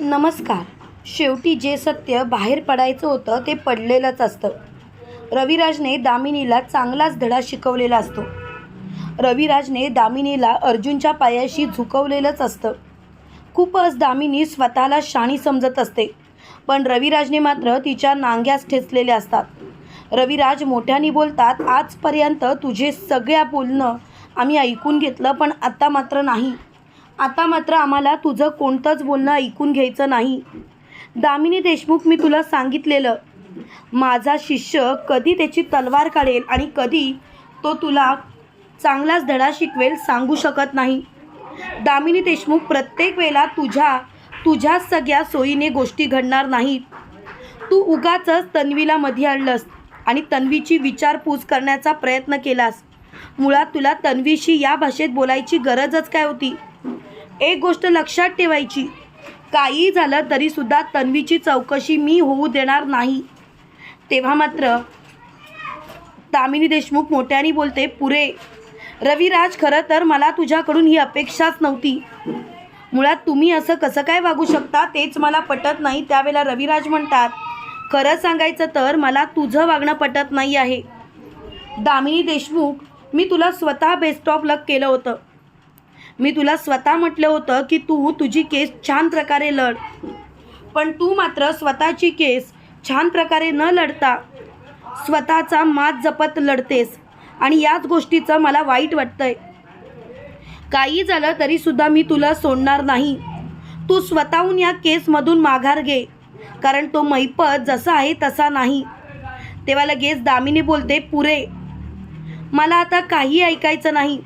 नमस्कार. शेवटी जे सत्य बाहेर पडायचं होतं ते पडलेलंच असतं. रविराजने दामिनीला चांगलाच धडा शिकवलेला असतो. रविराजने दामिनीला अर्जुनच्या पायाशी झुकवलेलंच असतं. खूपच दामिनी स्वतःला शाणी समजत असते. पण रविराजने मात्र तिच्या नांग्यास ठेचलेल्या असतात. रविराज मोठ्याने बोलतात आजपर्यंत तुझे सगळ्या बोलणं आम्ही ऐकून घेतलं पण आत्ता मात्र नाही. आता मात्र आम्हाला तुझं कोणतंच बोलणं ऐकून घ्यायचं नाही. दामिनी देशमुख मी तुला सांगितलेलं. माझा शिष्य कधी त्याची तलवार काढेल आणि कधी तो तुला चांगलाच धडा शिकवेल सांगू शकत नाही. दामिनी देशमुख प्रत्येक वेळेला तुझ्या तुझ्या सगळ्या सोयीने गोष्टी घडणार नाहीत. तू उगाचच तन्वीला मध्ये आणलंस आणि तन्वीची विचारपूस करण्याचा प्रयत्न केलास. मुळात तुला तन्वीशी या भाषेत बोलायची गरजच काय होती? एक गोष्ट लक्षात ठेवायची. काही झालं तरीसुद्धा तन्वीची चौकशी मी होऊ देणार नाही. तेव्हा मात्र दामिनी देशमुख मोठ्याने बोलते पुरे रविराज खरं तर मला तुझ्याकडून ही अपेक्षाच नव्हती. मुळात तुम्ही असं कसं काय वागू शकता तेच मला पटत नाही. त्यावेळेला रविराज म्हणतात खरं सांगायचं तर मला तुझं वागणं पटत नाही आहे. दामिनी देशमुख मी तुला स्वतः बेस्ट ऑफ लक केलं होतं. मी तुला स्वतः म्हटलं होतं की तू तुझी केस छान प्रकारे लढ. पण तू मात्र स्वतःची केस छान प्रकारे न लढता स्वतःचा मात जपत लढतेस. आणि याच गोष्टीचं मला वाईट वाटतंय. काही झालं तरीसुद्धा मी तुला सोडणार नाही. तू स्वतःहून या केसमधून माघार घे. कारण तो मैपत जसा आहे तसा नाही. तेव्हा लगेच दामिनी बोलते पुरे मला आता काही ऐकायचं नाही.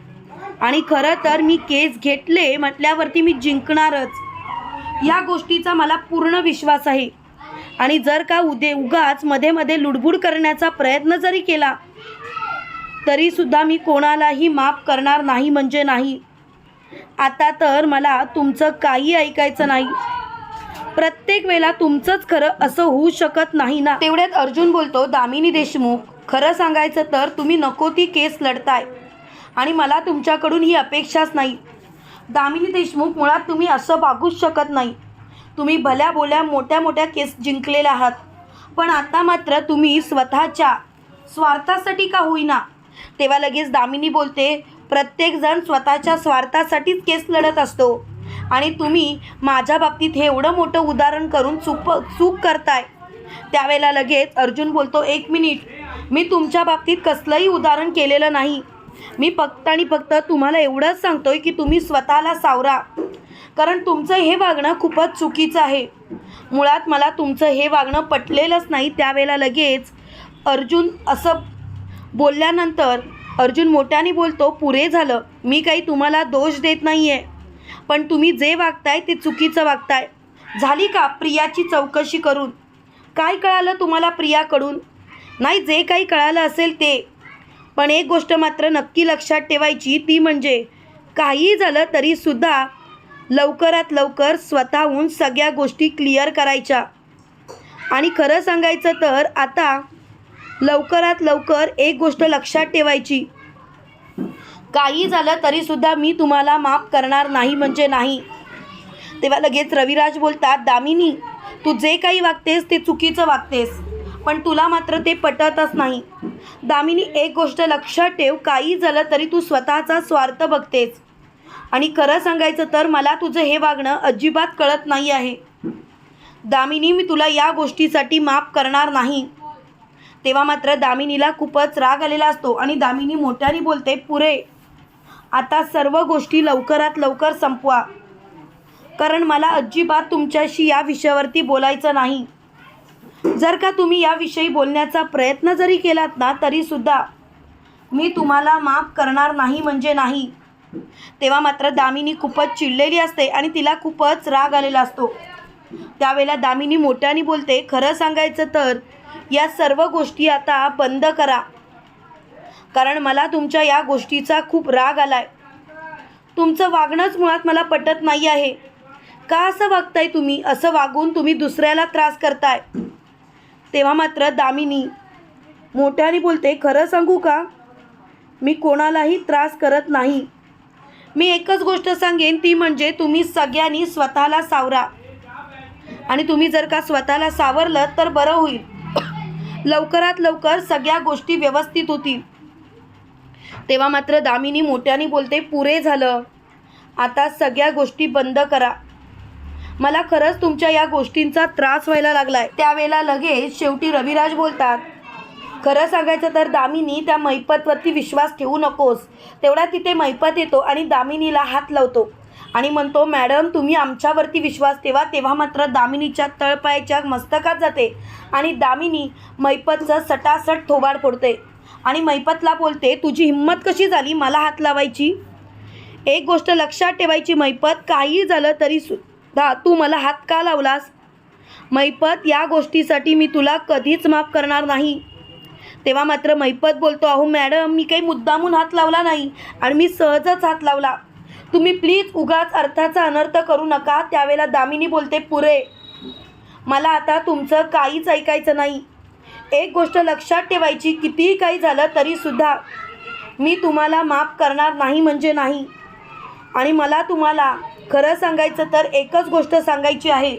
आणि खरं तर मी केस घेतले म्हटल्यावरती मी जिंकणारच. या गोष्टीचा मला पूर्ण विश्वास आहे. आणि जर का उदे उगाच मध्ये मध्ये लुडबुड करण्याचा प्रयत्न जरी केला तरीसुद्धा मी कोणालाही माफ करणार नाही म्हणजे नाही. आता तर मला तुमचं काही ऐकायचं नाही. प्रत्येक वेळेला तुमचंच खरं असं होऊ शकत नाही ना. तेवढ्यात अर्जुन बोलतो दामिनी देशमुख खरं सांगायचं तर तुम्ही नको ती केस लढताय. आणि मला तुमच्याकडून ही अपेक्षाच नाही. दामिनी देशमुख मुळात तुम्ही असं वागूच शकत नाही. तुम्ही भल्या बोल्या मोठ्या मोठ्या केस जिंकलेल्या आहात. पण आता मात्र तुम्ही स्वतःच्या स्वार्थासाठी का होईना? तेव्हा लगेच दामिनी बोलते प्रत्येकजण स्वतःच्या स्वार्थासाठीच केस लढत असतो. आणि तुम्ही माझ्या बाबतीत हे एवढं मोठं उदाहरण करून चूक चूक करताय. त्यावेळेला लगेच अर्जुन बोलतो एक मिनिट. मी तुमच्या बाबतीत कसलंही उदाहरण केलेलं नाही. मी फक्त आणि फक्त तुम्हाला एवढंच सांगतोय की तुम्ही स्वतःला सावरा. कारण तुमचं हे वागणं खूपच चुकीचं आहे. मुळात मला तुमचं हे वागणं पटलेलंच नाही त्यावेळेला लगेच अर्जुन असं बोलल्यानंतर अर्जुन मोठ्याने बोलतो पुरे झालं. मी काही तुम्हाला दोष देत नाही आहे पण तुम्ही जे वागताय ते चुकीचं वागताय. झाली का प्रियाची चौकशी करून? काय कळालं तुम्हाला प्रियाकडून? नाही जे काही कळालं असेल ते. पण एक गोष्ट मात्र नक्की लक्षात ठेवायची ती म्हणजे काही झालं तरीसुद्धा लवकरात लवकर स्वतःहून सगळ्या गोष्टी क्लिअर करायच्या. आणि खरं सांगायचं तर आता लवकरात लवकर एक गोष्ट लक्षात ठेवायची. काही झालं तरीसुद्धा मी तुम्हाला माफ करणार नाही म्हणजे नाही. तेव्हा लगेच रविराज बोलतात दामिनी तू जे काही वागतेस ते चुकीचं वागतेस. पण तुला मात्र ते पटतच नाही. दामिनी एक गोष्ट लक्षात ठेव काही झालं तरी तू स्वतःचा स्वार्थ बघतेस. आणि खरं सांगायचं तर मला तुझं हे वागणं अजिबात कळत नाही आहे. दामिनी मी तुला या गोष्टीसाठी माफ करणार नाही. तेव्हा मात्र दामिनीला खूपच राग आलेला असतो आणि दामिनी मोठ्याने बोलते पुरे आता सर्व गोष्टी लवकरात लवकर संपवा. कारण मला अजिबात तुमच्याशी या विषयावरती बोलायचं नाही. जर का तुम्ही याविषयी बोलण्याचा प्रयत्न जरी केलात ना तरीसुद्धा मी तुम्हाला माफ करणार नाही म्हणजे नाही. तेव्हा मात्र दामिनी खूपच चिडलेली असते आणि तिला खूपच राग आलेला असतो. त्यावेळेला दामिनी मोठ्याने बोलते खरं सांगायचं तर या सर्व गोष्टी आता बंद करा. कारण मला तुमच्या या गोष्टीचा खूप राग आलाय. तुमचं वागणंच मुळात मला पटत नाही आहे. का असं वागताय तुम्ही? असं वागून तुम्ही दुसऱ्याला त्रास करताय. तेव्हा मात्र दामिनी मोठ्याने बोलते खरं सांगू का? मी कोणालाही त्रास करत नाही. मी एकच गोष्ट सांगेन ती म्हणजे तुम्ही सगळ्यांनी स्वतःला सावरा. आणि तुम्ही जर का स्वतःला सावरलं तर बरं होईल. लवकरात लवकर सगळ्या गोष्टी व्यवस्थित होतील. तेव्हा मात्र दामिनी मोठ्याने बोलते पुरे झालं. आता सगळ्या गोष्टी बंद करा. मला खरंच तुमच्या या गोष्टींचा त्रास व्हायला लागलाय. त्यावेळेला लगेच शेवटी रविराज बोलतात खरं सांगायचं तर दामिनी त्या मैपतवरती विश्वास ठेवू नकोस. तेवढा तिथे मैपत येतो आणि दामिनीला हात लावतो. आणि म्हणतो मॅडम तुम्ही आमच्यावरती विश्वास ठेवा तेव्हा मात्र दामिनीच्या तळपायाच्या मस्तकात जाते. आणि दामिनी मैपतचं सटासट थोबाड फोडते. आणि मैपतला बोलते तुझी हिंमत कशी झाली मला हात लावायची? एक गोष्ट लक्षात ठेवायची मैपत काही झालं तरी सु दा तू मला हात का लावलास? मैपत या गोष्टीसाठी मी तुला कधीच माफ करणार नाही. तेव्हा मात्र मैपत बोलतो अहो मॅडम मी काही मुद्दामून हात लावला नाही आणि मी सहजच हात लावला. तुम्ही प्लीज उगाच अर्थाचा अनर्थ करू नका त्यावेळेला दामिनी बोलते पुरे मला आता तुमचं काहीच ऐकायचं नाही. एक गोष्ट लक्षात ठेवायची कितीही काही झालं तरीसुद्धा मी तुम्हाला माफ करणार नाही म्हणजे नाही. आणि मला तुम्हाला खरं सांगायचं तर एकच गोष्ट सांगायची आहे.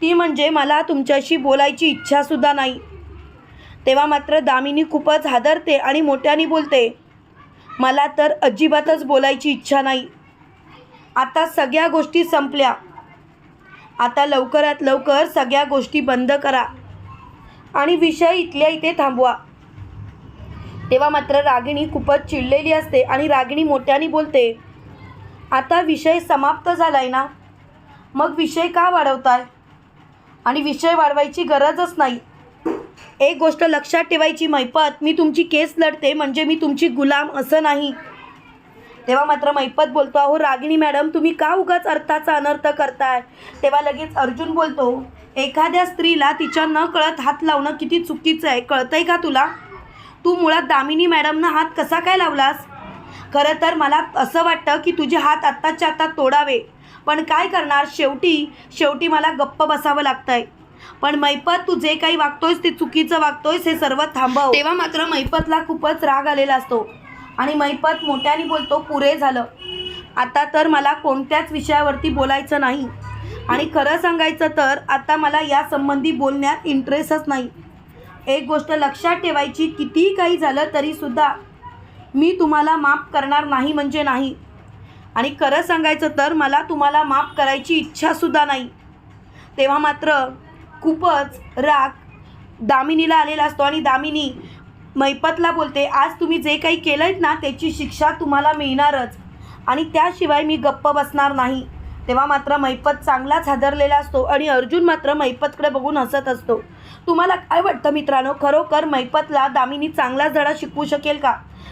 ती म्हणजे मला तुमच्याशी बोलायची इच्छासुद्धा नाही. तेव्हा मात्र दामिनी खूपच हादरते आणि मोठ्याने बोलते मला तर अजिबातच बोलायची इच्छा नाही. आता सगळ्या गोष्टी संपल्या. आता लवकरात लवकर सगळ्या गोष्टी बंद करा आणि विषय इथल्या इथे थांबवा. तेव्हा मात्र रागिणी खूपच चिडलेली असते आणि रागिणी मोठ्याने बोलते आता विषय समाप्त झाला आहे ना? मग विषय का वाढवताय? आणि विषय वाढवायची गरजच नाही. एक गोष्ट लक्षात ठेवायची मैपत मी तुमची केस लढते म्हणजे मी तुमची गुलाम असं नाही. तेव्हा मात्र मैपत बोलतो अहो रागिणी मॅडम तुम्ही का उगाच अर्थाचा अनर्थ करताय? तेव्हा लगेच अर्जुन बोलतो एखाद्या स्त्रीला तिच्या न कळत हात लावणं किती चुकीचं आहे कळतंय का तुला? तू मुळात दामिनी मॅडमनं हात कसा काय लावलास? खरं तर मला असं वाटतं की तुझे हात आत्ताच्या आत्ता तोडावे. पण काय करणार? शेवटी शेवटी मला गप्प बसावं लागतंय. पण मैपत तू जे काही वागतोयस ते चुकीचं वागतोयस हे सर्व थांबव. तेव्हा मात्र मैपतला खूपच राग आलेला असतो. आणि मैपत मोठ्याने बोलतो पुरे झालं. आता तर मला कोणत्याच विषयावरती बोलायचं नाही. आणि खरं सांगायचं तर आता मला यासंबंधी बोलण्यात इंटरेस्टच नाही. एक गोष्ट लक्षात ठेवायची कितीही काही झालं तरीसुद्धा मी तुम्हाला माफ करणार नाही म्हणजे नाही. आणि खरं सांगायचं तर मला तुम्हाला माफ करायची इच्छासुद्धा नाही. तेव्हा मात्र खूपच राग दामिनीला आलेला असतो आणि दामिनी मैपतला बोलते आज तुम्ही जे काही केलं आहेत ना त्याची शिक्षा तुम्हाला मिळणारच. आणि त्याशिवाय मी गप्प बसणार नाही. तेव्हा मात्र मैपत चांगलाच हादरलेला असतो आणि अर्जुन मात्र मैपतकडे बघून हसत असतो. तुम्हाला काय वाटतं मित्रांनो? खरोखर मैपतला दामिनी चांगलाच धडा शिकवू शकेल का?